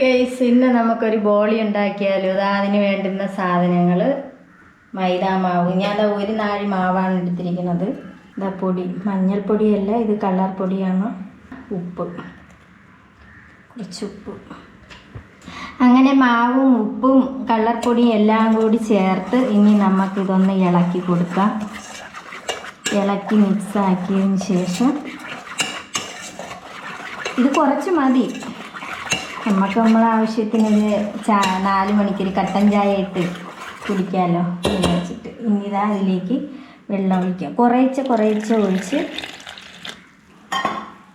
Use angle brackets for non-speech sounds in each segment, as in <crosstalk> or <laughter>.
Guys ഇന്ന് നമുക്കൊരു ബോളി ഉണ്ടാക്കിയാലോ? അത് അതിന് വേണ്ടുന്ന സാധനങ്ങൾ മൈദ മാവ്. ഞാൻ ഒരു നാഴി മാവാണ് എടുത്തിരിക്കുന്നത്. ഇതാ പൊടി. മഞ്ഞൾപ്പൊടിയല്ല ഇത് കളർ പൊടിയാണ്. ഉപ്പ്. കുറച്ച് ഉപ്പ്. അങ്ങനെ മാവും ഉപ്പും കളർ പൊടിയും എല്ലാം കൂടി ചേർത്ത് ഇനി നമുക്കിതൊന്ന് ഇളക്കി കൊടുക്കാം. ഇളക്കി മിക്സ് ആക്കിയതിന് ശേഷം. ഇത് കുറച്ച് മതി. നമുക്ക് നമ്മളെ ആവശ്യത്തിന് ഒരു ചാ നാല് മണിക്കൊരു കട്ടൻ ചായ ഇട്ട് കുടിക്കാമല്ലോ എന്ന് വെച്ചിട്ട്. ഇനി ഇതാ അതിലേക്ക് വെള്ളം ഒഴിക്കാം. കുറേശ്ശെ കുറേശ്ശെ ഒഴിച്ച്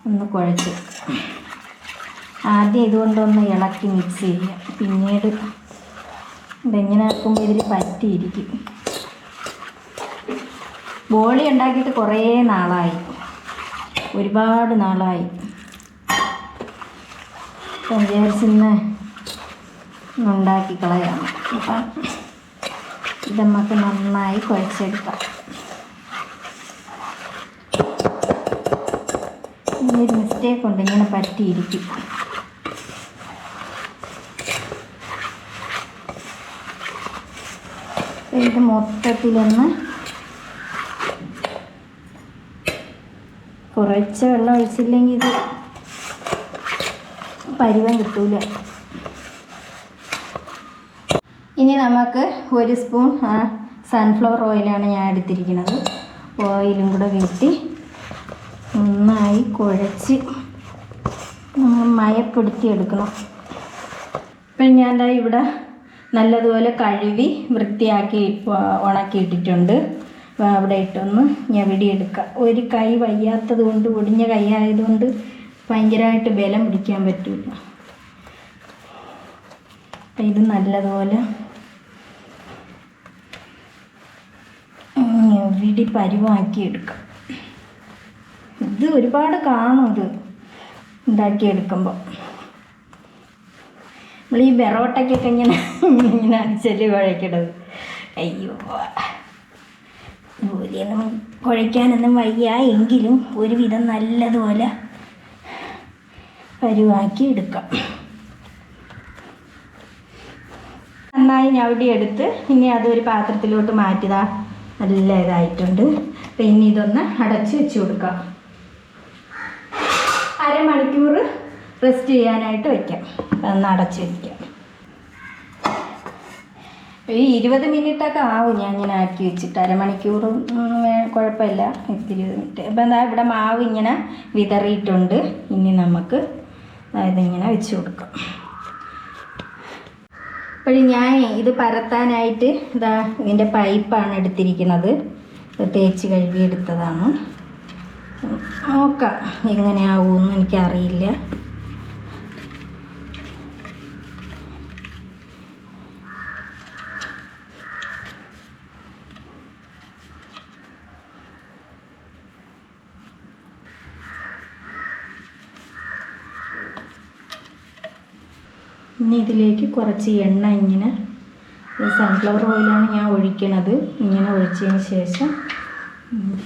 ഒന്ന് കുഴച്ച്. ആദ്യം ഇതുകൊണ്ടൊന്ന് ഇളക്കി മിക്സ് ചെയ്യുക പിന്നീട് ഇതെങ്ങനെ ആക്കുമ്പോൾ ഇതിൽ പറ്റിയിരിക്കും. ബോളി ഉണ്ടാക്കിയിട്ട് കുറേ നാളായി. ഒരുപാട് നാളായി. വിചാരിച്ചിന്ന് ഉണ്ടാക്കി കളയാണ്. അപ്പം ഇത് നമുക്ക് നന്നായി കുഴച്ചെടുക്കാം. ഇനിയൊരു മിസ്റ്റേക്ക് ഉണ്ട് ഇങ്ങനെ പറ്റിയിരിക്കും. ഇത് മൊത്തത്തിലൊന്ന് കുറച്ച് വെള്ളം ഒഴിച്ചില്ലെങ്കിൽ ഇത് പരുവം കിട്ടൂല. ഇനി നമുക്ക് ഒരു സ്പൂൺ സൺഫ്ലവർ ഓയിലാണ് ഞാൻ എടുത്തിരിക്കുന്നത്. ഓയിലും കൂടെ വീട്ടി നന്നായി കുഴച്ച് നമ്മൾ മയപ്പെടുത്തി എടുക്കണം. ഇപ്പം ഞാൻ ഇവിടെ നല്ലതുപോലെ കഴുകി വൃത്തിയാക്കി ഉണക്കിയിട്ടിട്ടുണ്ട് അവിടെ ഇട്ടൊന്ന് ഞെവിടിയെടുക്കുക ഒരു കൈ വയ്യാത്തത് കൊണ്ട് ഒടിഞ്ഞ കൈ ആയതുകൊണ്ട് ഭയങ്കരമായിട്ട് ബലം പിടിക്കാൻ പറ്റില്ല അപ്പം ഇത് നല്ലതുപോലെ വിടി പരിവാക്കി എടുക്കാം ഇത് ഒരുപാട് കാണും ഇത് ഉണ്ടാക്കിയെടുക്കുമ്പോൾ നമ്മൾ ഈ ബെറോട്ടയ്ക്കൊക്കെ ഇങ്ങനെ ഇങ്ങനെ അടിച്ചൽ കുഴക്കണത് അയ്യോ. ജോലിയൊന്നും കുഴയ്ക്കാനൊന്നും വയ്യ. എങ്കിലും ഒരുവിധം നല്ലതുപോലെ പരുവാക്കി എടുക്കാം നന്നായി ഞവടി എടുത്ത് ഇനി അതൊരു പാത്രത്തിലോട്ട് മാറ്റിതാ നല്ല ഇതായിട്ടുണ്ട്. അപ്പം ഇനി ഇതൊന്ന് അടച്ച് വെച്ച് കൊടുക്കാം. അരമണിക്കൂർ റെസ്റ്റ് ചെയ്യാനായിട്ട് വെക്കാം. ഒന്ന് അടച്ച് വയ്ക്കാം ഈ ഇരുപത് മിനിറ്റൊക്കെ ആവും ഞാൻ ഇങ്ങനെ ആക്കി വെച്ചിട്ട്. അരമണിക്കൂറും കുഴപ്പമില്ല. ഇത്തിരി മിനിറ്റ്. അപ്പം എന്താ ഇവിടെ മാവ് ഇങ്ങനെ വിതറിയിട്ടുണ്ട്. ഇനി നമുക്ക് അതായത് ഇങ്ങനെ വെച്ച് കൊടുക്കാം. അപ്പോഴും ഞാൻ ഇത് പരത്താനായിട്ട് ഇതാ ഇതിന്റെ പൈപ്പാണ് എടുത്തിരിക്കുന്നത്. തേച്ച് കഴുകി എടുത്തതാണ്. നോക്കാം എങ്ങനെയാവുമെന്ന് എനിക്കറിയില്ല. ഇനി ഇതിലേക്ക് കുറച്ച് എണ്ണ ഇങ്ങനെ സൺഫ്ലവർ ഓയിലാണ് ഞാൻ ഒഴിക്കണത്. ഇങ്ങനെ ഒഴിച്ചതിന് ശേഷം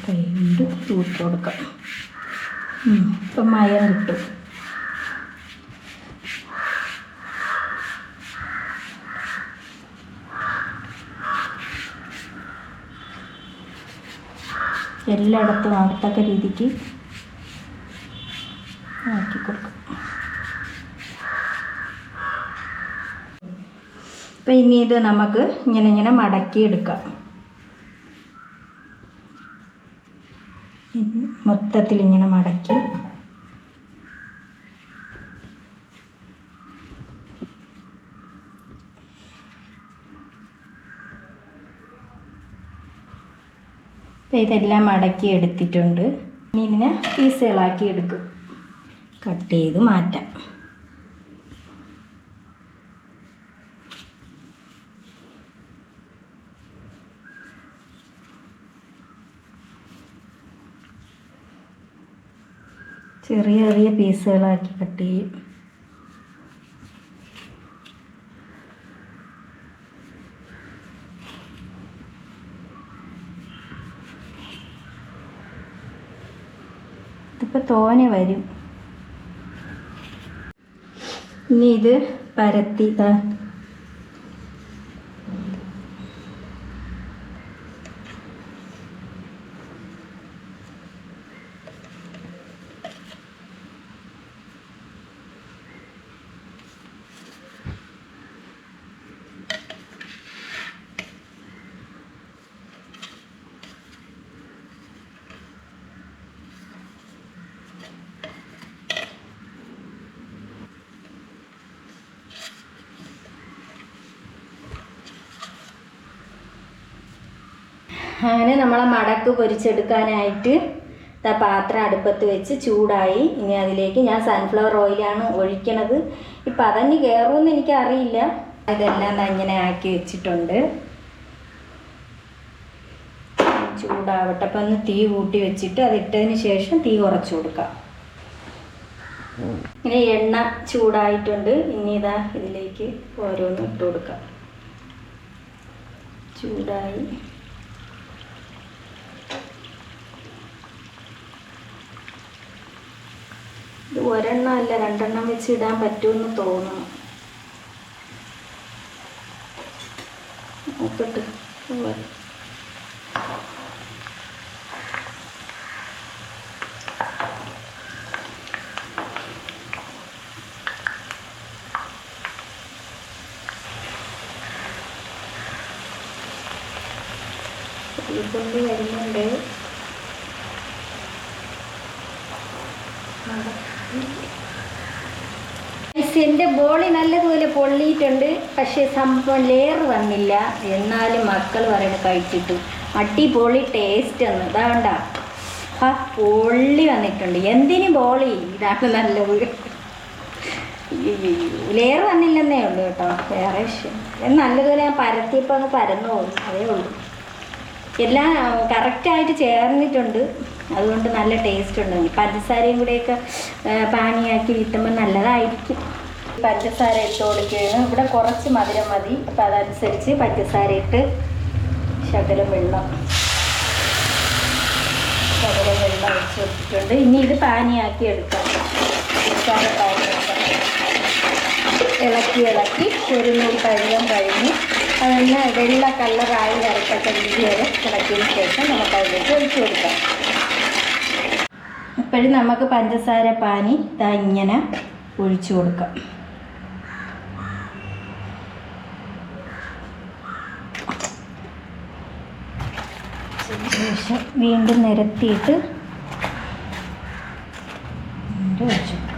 കൈ കൊണ്ട് തൂത്ത് കൊടുക്കാം. ഇപ്പം മയം കിട്ടും. എല്ലായിടത്തും ആകത്തക്ക രീതിക്ക് ആക്കി കൊടുക്കും അപ്പം ഇനി ഇത് നമുക്ക് ഇങ്ങനെ ഇങ്ങനെ മടക്കി എടുക്കാം മൊത്തത്തിൽ ഇങ്ങനെ മടക്കി. ഇതെല്ലാം മടക്കി എടുത്തിട്ടുണ്ട്. ഇനി ഇതിനെ പീസുകളാക്കി എടുക്കും. കട്ട് ചെയ്ത് മാറ്റാം. ചെറിയ ചെറിയ പീസുകളാക്കി കട്ട് ചെയ്യും. ഇതിപ്പോൾ തോനെ വരും. ഇനി ഇത് പരത്തി അങ്ങനെ നമ്മളെ മടക്ക് പൊരിച്ചെടുക്കാനായിട്ട് ദാ പാത്രം അടുപ്പത്ത് വെച്ച് ചൂടായി. ഇനി അതിലേക്ക് ഞാൻ സൺഫ്ലവർ ഓയിലാണ് ഒഴിക്കണത്. ഇപ്പം അതന്നെ കയറുമെന്ന് എനിക്കറിയില്ല. ഇതെല്ലാം ഇങ്ങനെ ആക്കി വെച്ചിട്ടുണ്ട്. ചൂടാവട്ടെ. അപ്പം ഒന്ന് തീ കൂട്ടി വെച്ചിട്ട് അത് ഇട്ടതിന് ശേഷം തീ കുറച്ച് കൊടുക്കാം. ഇങ്ങനെ എണ്ണ ചൂടായിട്ടുണ്ട്. ഇനി ഇതാ ഇതിലേക്ക് ഓരോന്നും ഇട്ട് കൊടുക്കാം. ചൂടായി. ഒരെണ്ണം അല്ല രണ്ടെണ്ണം വെച്ച് ഇടാൻ പറ്റുമെന്ന് തോന്നുന്നു. നോക്കട്ട്. കൊണ്ട് വരുന്നുണ്ട്. എന്റെ ബോളി നല്ലതുപോലെ പൊള്ളിയിട്ടുണ്ട് പക്ഷേ സംഭവം ലെയർ വന്നില്ല. എന്നാലും മക്കൾ പറയുന്നത് കഴിച്ചിട്ട്. അടിപൊളി ടേസ്റ്റ് എന്ന് ഇതാണ്ട ആ പൊള്ളി വന്നിട്ടുണ്ട്. എന്തിനും ബോളി? ഇതാണ് നല്ലത്. ലെയർ വന്നില്ലെന്നേ ഉള്ളൂ കേട്ടോ. വേറെ വിഷയം. നല്ലതുപോലെ ഞാൻ പരത്തിയപ്പോൾ അങ്ങ് പരന്നു പോകും അതേ ഉള്ളൂ. എല്ലാം കറക്റ്റായിട്ട് ചേർന്നിട്ടുണ്ട്. അതുകൊണ്ട് നല്ല ടേസ്റ്റ് ഉണ്ടാകും പഞ്ചസാരയും കൂടെയൊക്കെ പാനിയാക്കി വിട്ടുമ്പോൾ നല്ലതായിരിക്കും. പഞ്ചസാര ഇട്ട് കൊടുക്കുകയാണ്. ഇവിടെ കുറച്ച് മധുരം മതി. അപ്പം അതനുസരിച്ച് പഞ്ചസാര ഇട്ട് ശകലം വെള്ളം ശകലം വെള്ളം ഒഴിച്ച് വെച്ചിട്ടുണ്ട് ഇനി ഇത് പാനിയാക്കി എടുക്കാം. പഞ്ചസാര പാനിയാക്കാം. ഇളക്കി ഇളക്കി ഒരു നൂറ് പഴകം കഴിഞ്ഞ്. അതെല്ലാം വെള്ള കളറായി രീതി വരെ ഇളക്കിയതിന് ശേഷം നമുക്ക് അതിലേക്ക് ഒഴിച്ചു കൊടുക്കാം. ഇപ്പോഴും നമുക്ക് പഞ്ചസാര പാനി ഇതാ ഇങ്ങനെ ഒഴിച്ചു കൊടുക്കാം. ശേഷം വീണ്ടും നിരത്തിയിട്ട് വീണ്ടും ഒഴിച്ചു കൊടുക്കാം.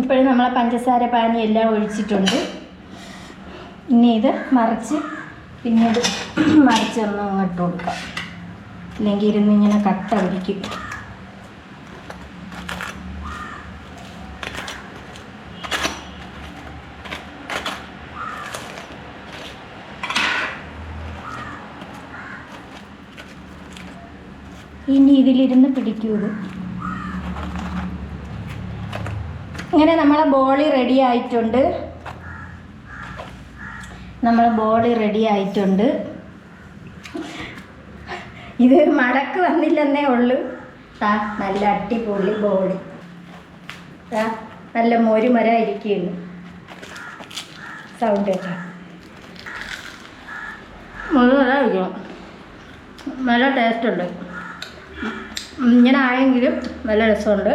ഇപ്പോഴും നമ്മൾ പഞ്ചസാര പാനി എല്ലാം ഒഴിച്ചിട്ടുണ്ട്. ഇനി ഇത് മറിച്ച് പിന്നീട് <clears throat> മറിച്ചൊന്ന് ഇങ്ങോട്ട് കൊടുക്കാം. അല്ലെങ്കിൽ ഇരുന്ന് ഇങ്ങനെ കട്ട പിടിക്കും. ഇനി ഇതിലിരുന്ന് പിടിക്കൂ ഇങ്ങനെ നമ്മളെ ബോളി റെഡി ആയിട്ടുണ്ട്. നമ്മളെ ബോളി റെഡി ആയിട്ടുണ്ട്. ഇത് മടക്ക് വന്നില്ലെന്നേ ഉള്ളൂ. ആ നല്ല അടിപൊളി ബോളി. ആ നല്ല മൊരുമര ഇരിക്കുന്നു സൗണ്ട് കേട്ടോ. ഇരിക്കണം നല്ല ടേസ്റ്റ് ഉണ്ട്. ഇങ്ങനെ ആയെങ്കിലും നല്ല രസമുണ്ട്.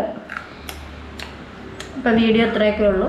ഇപ്പം വീഡിയോ ഇത്രയൊക്കെ ഉള്ളൂ.